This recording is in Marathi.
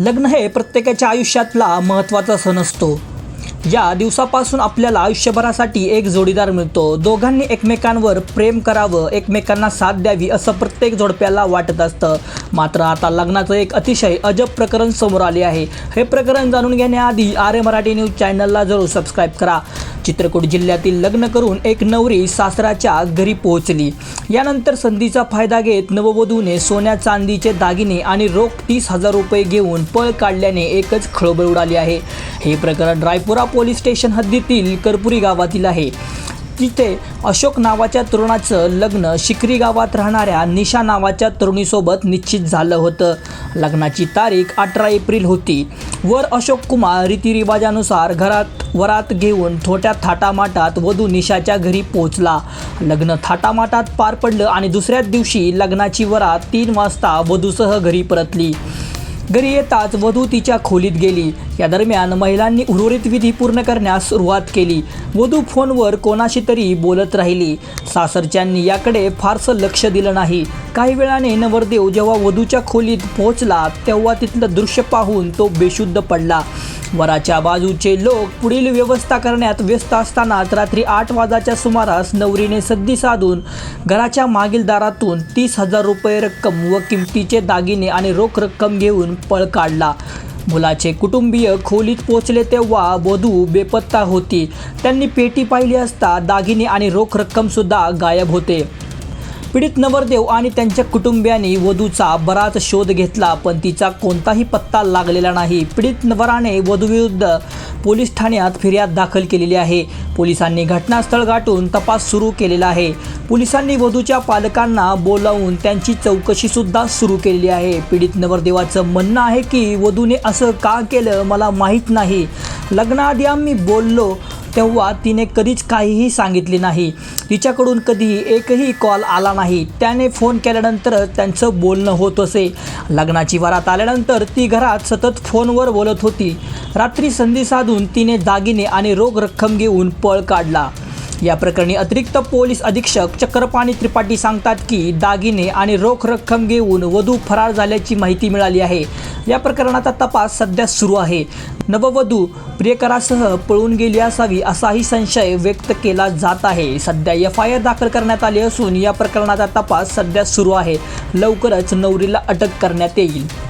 लग्न हे प्रत्येकाच्या आयुष्यातला महत्त्वाचा सण असतो. या दिवसापासून आपल्याला आयुष्यभरासाठी एक जोडीदार मिळतो. दोघांनी एकमेकांवर प्रेम करावं एकमेकांना साथ द्यावी असं प्रत्येक जोडप्याला वाटत असतं. मात्र आता लग्नाचं एक अतिशय अजब प्रकरण समोर आले आहे. हे प्रकरण जाणून घेण्याआधी आर्य मराठी न्यूज चॅनलला जरूर सबस्क्राईब करा. चित्रकूट जिल्ह्यातील लग्न करून एक नवरी सासराच्या घरी पोहोचली. यानंतर संधीचा फायदा घेत नववधूने सोन्या चांदीचे दागिने आणि रोख तीस हजार रुपये घेऊन पळ काढल्याने एकच खळबळ उडाली आहे. हे प्रकरण रायपुरा पोलीस स्टेशन हद्दीतील करपुरी गावातील आहे. तिथे अशोक नावाच्या तरुणाचं लग्न शिकरी गावात राहणाऱ्या निशा नावाच्या तरुणीसोबत निश्चित झालं होतं. लग्नाची तारीख अठरा एप्रिल होती. वर अशोक कुमार रीतिरिवाजानुसार घरात वरात घेऊन थोट्या थाटामाटात वधू निशाच्या घरी पोहोचला. लग्न थाटामाटात पार पडलं आणि दुसऱ्याच दिवशी लग्नाची वरात तीन वाजता वधूसह घरी परतली. घरी येताच वधू तिच्या खोलीत गेली. या दरम्यान महिलांनी उर्वरित विधी पूर्ण करण्यास सुरुवात केली. वधू फोनवर कोणाशी तरी बोलत राहिली. सासरच्यांनी याकडे फारसं लक्ष दिलं नाही. काही वेळाने नवरदेव जेव्हा वधूच्या खोलीत पोहोचला तेव्हा तिथलं दृश्य पाहून तो बेशुद्ध पडला. वराच्या बाजूचे लोक पुढील व्यवस्था करण्यात व्यस्त असतानाच रात्री आठ वाजाच्या सुमारास नवरीने सद्दी साधून घराच्या मागील दारातून तीस हजार रुपये रक्कम व किमतीचे दागिने आणि रोख रक्कम घेऊन पळ काढला. मुलाचे कुटुंबीय खोलीत पोचले तेव्हा वधू बेपत्ता होती. त्यांनी पेटी पाहिली असता दागिने आणि रोख रक्कमसुद्धा गायब होते. पीडित नवरदेव आणि त्यांच्या कुटुंबियांनी वधूचा बराच शोध घेतला पण तिचा कोणताही पत्ता लागलेला नाही. पीडित नवराने वधूविरुद्ध पोलीस ठाण्यात फिर्याद दाखल केलेली आहे. पोलिसांनी घटनास्थळ गाठून तपास सुरू केलेला आहे. पोलिसांनी वधूच्या पालकांना बोलावून त्यांची चौकशीसुद्धा सुरू केलेली आहे. पीडित नवरदेवाचं म्हणणं आहे की वधूने असं का केलं मला माहीत नाही. लग्नाआधी आम्ही बोललो तेव्हा तिने कधीच काहीही सांगितले नाही. तिच्याकडून कधीही एकही कॉल आला नाही. त्याने फोन केल्यानंतर त्यांचं बोलणं होत असे. लग्नाची वरात आल्यानंतर ती घरात सतत फोनवर बोलत होती. रात्री संधी साधून तिने दागिने आणि रोख रक्कम घेऊन पळ काढला. या प्रकरणी अतिरिक्त पोलीस अधीक्षक चक्रपाणी त्रिपाठी सांगतात की दागिने आणि रोख रक्कम घेऊन वधू फरार झाल्याची माहिती मिळाली आहे. या प्रकरणाचा तपास सध्या सुरू आहे. नववधू प्रियकरासह पळून गेली असावी असाही संशय व्यक्त केला जात आहे. सध्या एफ आय आर दाखल करण्यात आली असून या प्रकरणाचा तपास सध्या सुरू आहे. लवकरच नवरीला अटक करण्यात येईल.